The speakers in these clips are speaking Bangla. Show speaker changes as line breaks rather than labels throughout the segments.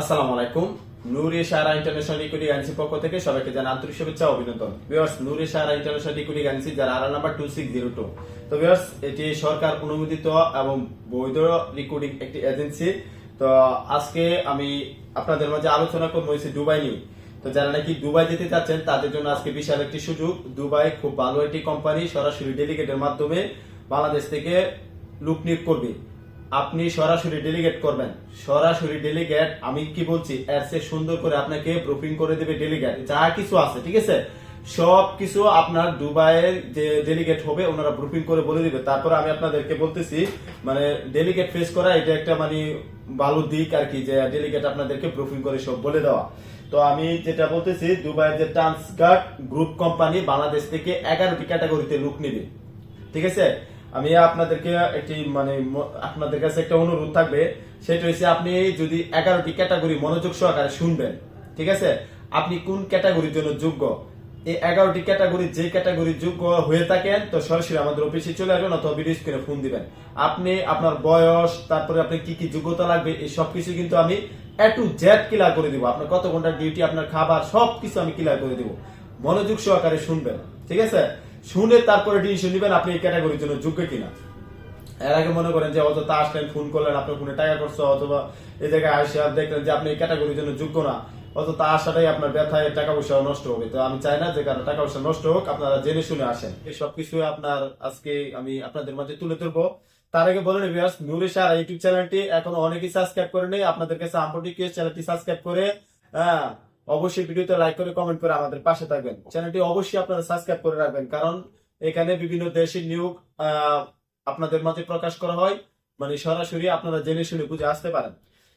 আসসালামু আলাইকুম। Noore Sara international equity agency পক্ষ থেকে সবাইকে জানাই আন্তরিক শুভেচ্ছা অভিনন্দন। Viewers, Noore Sara international equity agency যার আড়া number two six zero two তো ভিউয়ার্স, এটি সরকার অনুমোদিত এবং বৈধ রিক্রুটিং একটি এজেন্সি তো আজকে আমি আপনাদের মাঝে আলোচনা করব হয়েছে দুবাই নিয়ে। তো যারা নাকি দুবাই যেতে চাচ্ছেন, তাদের জন্য আজকে বিশাল একটি সুযোগ। দুবাই খুব ভালো একটি কোম্পানি সরাসরি ডেলিগেটের মাধ্যমে বাংলাদেশ থেকে লুক নিয়োগ করবে। আপনি সরাসরি ডেলিগেট করবেন। সরাসরি ডেলিগেট আমি কি বলছি এর সুন্দর করে আপনাকে প্রুফিং করে দেবে ডেলিগেট যা কিছু আছে, ঠিক আছে? সব কিছু আপনার দুবাইয়ের যে ডেলিগেট হবে, ওনারা প্রুফিং করে বলে দিবে। তারপরে আমি আপনাদেরকে বলতেছি মানে ডেলিগেট ফেস করা, এটা একটা মানে ভালো দিক আর কি, যে ডেলিগেট আপনাদেরকে প্রুফিং করে সব বলে দেওয়া। তো আমি যেটা বলতেছি, দুবাইয়ের যে ট্রান্সগার্ড গ্রুপ কোম্পানি বাংলাদেশ থেকে এগারোটি ক্যাটাগরিতে লুক নিবে। ঠিক আছে? আমি আপনাদেরকে একটি মানে আপনাদের কাছে একটা অনুরোধ থাকবে। সেটা হচ্ছে আপনি যদি এগারোটি ক্যাটাগরি মনোযোগ সহকারে শুনবেন, ঠিক আছে? আপনি কোন ক্যাটাগরির জন্য যোগ্য? এই এগারোটি ক্যাটাগরি যে ক্যাটাগরি যোগ্য হয়ে থাকেন, তো সরাসরি আমাদের অফিসে চলে আসবেন অথবা ভিডিও স্ক্রিনে ফোন দিবেন। আপনি আপনার বয়স, তারপরে আপনি কি কি যোগ্যতা লাগবে, এই সবকিছু কিন্তু আমি এ টু জেড ক্লিয়ার করে দিব। আপনার কত ঘণ্টা ডিউটি আপনার খাবার, সবকিছু আমি ক্লিয়ার করে দিব। মনোযোগ সহকারে শুনবেন, ঠিক আছে? শুনে তারপরে ডিসিশন নেবেন আপনি এই ক্যাটাগরির জন্য যোগ্য কিনা। এর আগে মনে করেন যে অযথা আসলেন ফোন করলেন, আপনার ফোনে টাকা করছে অথবা এই জায়গায় আসে দেখলেন যে, আপনি এই ক্যাটাগরির জন্য যোগ্য না। অযথা আসাটাই আপনার ব্যথায় টাকা পয়সা নষ্ট হবে। তো আমি চাই না যে কারও টাকা পয়সা নষ্ট হোক, আপনারা জেনে শুনে আসেন। এই সবকিছু আপনার আজকে আমি আপনাদের মাঝে তুলে ধরবো। তার আগে বলেন ভিউয়ার্স নুরে সারা ইউটিউব চ্যানেলটি এখন অনেকেই সাবস্ক্রাইব করে নেই আপনাদের কাছে আম্পটি কিউএস চ্যানেলটি সাবস্ক্রাইব করে হ্যাঁ অবশ্যই ভিডিওতে লাইক করে কমেন্ট করে আমাদের পাশে থাকবেন। চ্যানেলটি অবশ্যই আপনারা সাবস্ক্রাইব করে রাখবেন, কারণ এখানে বিভিন্ন দেশের নিয়োগ আপনাদের মাঝে প্রকাশ করা হয়। মানে সরাসরি আপনারা জেনে শুনে বুঝে আসতে পারেন।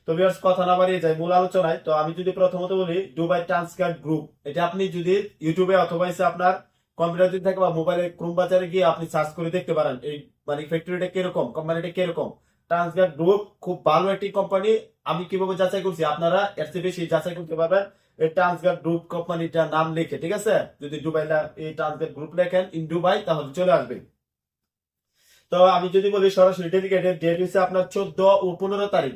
তো ভিউয়ার্স কথা না বাড়িয়ে যাই মূল আলোচনায়। তো আমি যদি প্রথমত বলি দুবাই ট্রান্সকার্ড গ্রুপ এটা আপনি যদি ইউটিউবে অথবা আপনার কম্পিউটার যদি থাকে বা মোবাইলে ক্রোম বাজারে গিয়ে আপনি সার্চ করে দেখতে পারেন, এই মানে ফ্যাক্টরিটা কীরকম কোম্পানিটা কীরকম। ট্রান্সগার্ড গ্রুপ খুব ভালো একটি কোম্পানি আমি কীভাবে যাচাই করছি, আপনারা এর চেয়ে বেশি যাচাই করতে পারবেন। এই ট্রান্সগার্ড গ্রুপ কোম্পানিটার নাম লিখে, ঠিক আছে? যদি দুবাই এই ট্রান্সগার্ড গ্রুপ লেখেন ইন দুবাই তাহলে চলে আসবে। তো আমি যদি বলি সরাসরি ডেলিগেটের ডেট হচ্ছে আপনার চোদ্দ ও পনেরো তারিখ।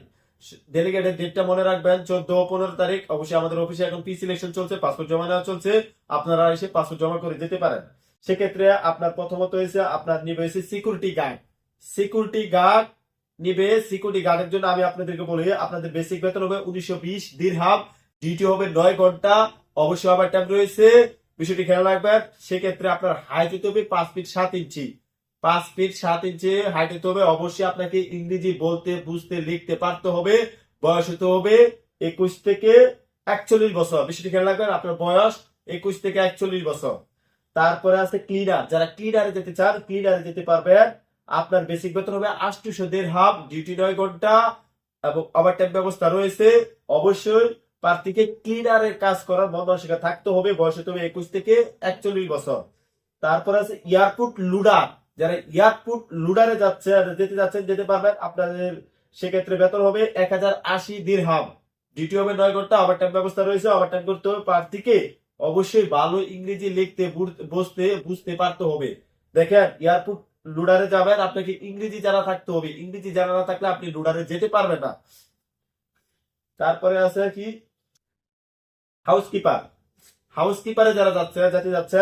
ডেলিগেটের ডেটটা মনে রাখবেন, চোদ্দ ও পনেরো তারিখ। অবশ্যই আমাদের অফিসে এখন পি সিলেকশন চলছে পাসপোর্ট জমা নেওয়া চলছে। আপনারা এসে পাসপোর্ট জমা করে যেতে পারেন। সেক্ষেত্রে আপনার প্রথমত হয়েছে আপনার নিবে হয়েছে সিকিউরিটি গার্ড সিকিউরিটি গার্ড নিবে সিকিউরিটি গার্ডের জন্য আমি আপনাদেরকে বলি, আপনাদের বেসিক বেতন হবে উনিশশো বিশ দিরহাম ডিউটি হবে নয় ঘণ্টা। অবশ্যই আবার টাইম রয়েছে। বিষয়টি খেয়াল রাখবেন, সেক্ষেত্রে আপনার হাইট হতে হবে পাঁচ ফিট সাত ইঞ্চি। পাঁচ ফিট সাত ইঞ্চি হাইট হতে হবে। অবশ্যই আপনাকে ইংরেজি বলতে, বুঝতে, লিখতে পারতে হবে। বয়স হতে হবে একুশ থেকে একচল্লিশ বছর। বিষয়টি খেয়াল রাখবেন, আপনার বয়স একুশ থেকে একচল্লিশ বছর। তারপরে আছে ক্লিনার যারা ক্লিনারে যেতে চান ক্লিনারে যেতে পারবেন। আপনার বেসিক বেতন হবে আটশো দেড় হাফ ডিউটি নয় ঘণ্টা, এবং ওভারটাইম ব্যবস্থা রয়েছে। অবশ্যই প্রার্থীকে ক্লিনারের কাজ করার মানসিকতা থাকতে হবে। বয়স হতে হবে একুশ থেকে একচল্লিশ বছর। তারপর আছে এয়ারপোর্ট লুডার যারা এয়ারপোর্ট লুডারে যাচ্ছে, যেতে যাচ্ছেন, যেতে পারবেন, আপনাদের সেক্ষেত্রে বেতন হবে এক হাজার আশি দিরহাম। ডিউটি হবে নয় ঘণ্টা ওভারটাইম ব্যবস্থা রয়েছে। ওভারটাইম করতে হবে প্রার্থীকে। অবশ্যই ভালো ইংরেজি লিখতে বুঝতে বুঝতে পারতে হবে। দেখেন, এয়ারপোর্ট লুডারে যাবেন, আপনাকে ইংরেজি জানা থাকতে হবে। ইংরেজি জানা না থাকলে আপনি লুডারে যেতে পারবেন না। তারপরে আছে কি? হাউসকিপার হাউসকিপারে যারা যাচ্ছে যাতে যাচ্ছে,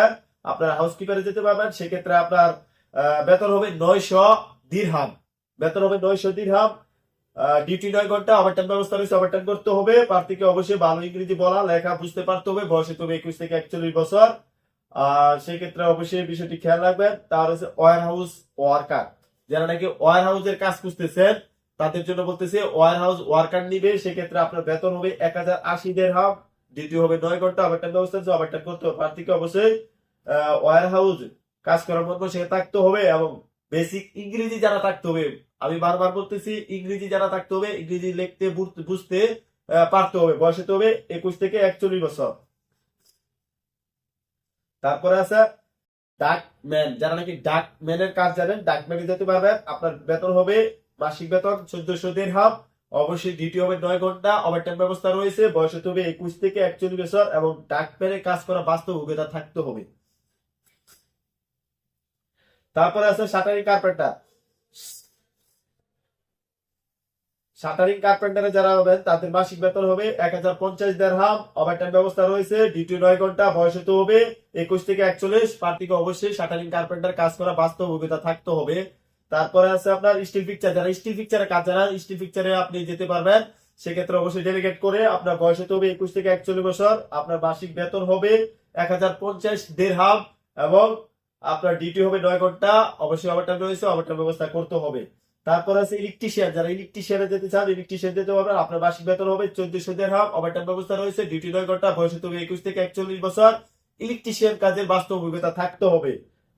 আপনারা হাউসকিপারে যেতে পারবেন। সেক্ষেত্রে আপনার বেতন হবে নয়শো দিরহাম বেতন হবে নয়শো দিরহাম ডিউটি নয় ঘণ্টা ওভারটাইম ব্যবস্থা রয়েছে ওভারটাইম করতে হবে। প্রার্থীকে অবশ্যই ভালো ইংরেজি বলা, লেখা বুঝতে পারতে হবে। বয়স হতে হবে একুশ থেকে একচল্লিশ বছর। আর সেক্ষেত্রে অবশ্যই বিষয়টি খেয়াল রাখবেন। তার হচ্ছে ওয়ার হাউস ওয়ার্কার যারা নাকি ওয়ার হাউসের কাজ খুঁজতেছেন, তাদের জন্য বলতেছে ওয়ার হাউস ওয়ার্কার নিবে। সেক্ষেত্রে আপনার বেতন হবে এক হাজার আশি দেড় হাম দ্বিতীয় হবে নয় ঘণ্টা ওভারটাইম ব্যবস্থা আছে ওভারটাইম করতে হবে। প্রার্থীকে অবশ্যই ওয়ার হাউস কাজ করার মতো সে থাকতে হবে এবং বেসিক ইংরেজি যারা থাকতে হবে, আমি বারবার বলতেছি, ইংরেজি যারা থাকতে হবে, ইংরেজি লিখতে, বুঝতে- পারতে হবে। বয়স হতে হবে একুশ থেকে একচল্লিশ বছর। তারপরে আছে ডাকম্যান, যারা নাকি ডাকম্যানের কাজ জানেন ডাকম্যানে যেতে পারবেন। আপনার বেতন হবে মাসিক বেতন চোদ্দশো দেড় হাফ। অবশ্যই ডিউটি হবে নয় ঘণ্টা ওভারটাইম ব্যবস্থা রয়েছে। বয়স হতে হবে একুশ থেকে একচল্লিশ বছর এবং ডাকম্যানের কাজ করা বাস্তব অভিজ্ঞতা থাকতে হবে। তারপরে আছে শাটারি কার্পেন্টার। শাটারিং কার্পেন্টারে যারা হবেন, তাদের মাসিক বেতন হবে এক হাজার পঞ্চাশ দেড়হাম। ওভারটাইম ব্যবস্থা রয়েছে ডিউটি নয় ঘণ্টা বয়স হতে হবে। একুশ থেকে একচল্লিশ প্রার্থীকে অবশ্যই শাটারিং কার্পেন্টার কাজ করা বাস্তব অভিজ্ঞতা থাকতে হবে। তারপরে আছে আপনার স্টিল পিকচার যারা স্টিল পিকচারে কাজ জানান স্টিল পিকচারে আপনি যেতে পারবেন, সেক্ষেত্রে অবশ্যই ডেলিগেট করে আপনার বয়স হতে হবে একুশ থেকে একচল্লিশ বছর, আপনার মাসিক বেতন হবে এক হাজার পঞ্চাশ দেড়হাম এবং আপনার ডিউটি হবে নয় ঘণ্টা। অবশ্যই ওভারটাইম রয়েছে ওভারটাইম ব্যবস্থা করতে হবে। তারপর আছে ইলেকট্রিশিয়ান যারা ইলেকট্রিশিয়ানে যেতে চান ইলেকট্রিশিয়ান যেতে পারবেন আপনার মাসিক বেতন হবে চোদ্দশো দেড়হাম ওভারটাইম ব্যবস্থা রয়েছে ডিউটি নয় ঘণ্টা, বয়স হতে হবে একুশ থেকে একচল্লিশ বছর। ইলেকট্রিশিয়ান কাজের বাস্তব অভিজ্ঞতা থাকতে হবে।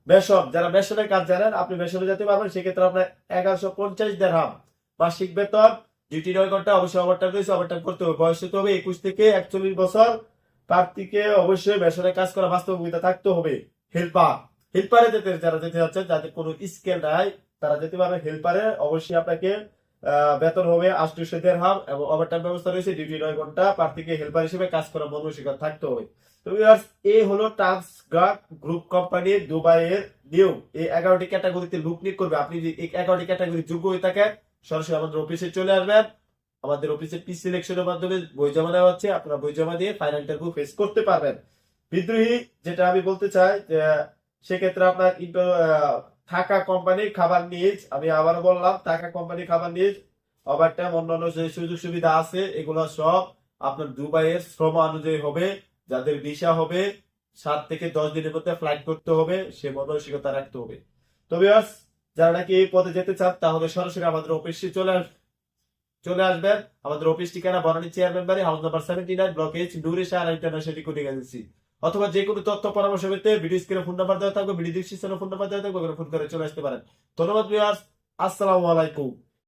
বেসন যারা বেসনের কাজ জানেন, আপনি বেসনে যেতে পারবেন, সেক্ষেত্রে আপনার এগারোশো পঞ্চাশ দেড়হাম। মাসিক বেতন ডিউটি নয় ঘণ্টা, অবশ্যই ওভারটাইম রয়েছে ওভারটাইম করতে হবে। বয়স হতে হবে একুশ থেকে একচল্লিশ বছর। প্রার্থীকে অবশ্যই বেসনের কাজ করা বাস্তব অভিজ্ঞতা থাকতে হবে। হেল্পার, হেল্পারে যেতে, যারা যেতে যাচ্ছেন, যাদের কোনো স্কেল নাই, তারা যেতে পারবে হেল্পারে। অবশ্যই আপনাকে বেতন হবে আষ্টশো দেড়হাম এবং ওভারটাইম ব্যবস্থা রয়েছে ডিউটি নয় ঘণ্টা। প্রার্থীকে হেল্পার হিসেবে কাজ করা মনস্বীকার থাকতে হবে। তো viewers, এই হলো ট্রান্সগার্ড গ্রুপ কোম্পানির দুবাইয়ের এই করবে। আপনি যদি যোগ্য হয়ে থাকেন সরাসরি আমাদের অফিসে চলে আসবেন। আমাদের পি সিলেকশনের মাধ্যমে বই জমা দেওয়া হচ্ছে। আপনারা বই জমা দিয়ে ফাইনাল ইন্টারভিউ ফেস করতে পারবেন। বিদ্রোহী যেটা আমি বলতে চাই যে সেক্ষেত্রে আপনার থাকা কোম্পানি খাবার নিজ। আমি আবার বললাম থাকা কোম্পানি খাবার নিজ। ওভারটাইম অন্যান্য যে সুযোগ সুবিধা আছে এগুলো সব আপনার দুবাইয়ের শ্রম অনুযায়ী হবে। যাদের ভিসা হবে সাত থেকে দশ দিনের মধ্যে ফ্লাইট করতে হবে সে মানসিকতা রাখতে হবে। তো viewers, যারা নাকি এই পদে যেতে চান তাহলে সরাসরি আমাদের অফিসে চলে আস চলে আসবেন। আমাদের অফিস ঠিকানা Banani chairman house number seventy nine block H Nuri Shah international recruiting agency অথবা যে কোনো তথ্য পরামর্শ পেতে ভিডিও স্ক্রিনে ফোন নাম্বার দেওয়া থাকবে ভিডিও ডিসক্রিপশনে ফোন নাম্বার দেওয়া থাকবে ফোন করে চলে আসতে পারেন। ধন্যবাদ ভিউয়ার্স আসসালামু আলাইকুম।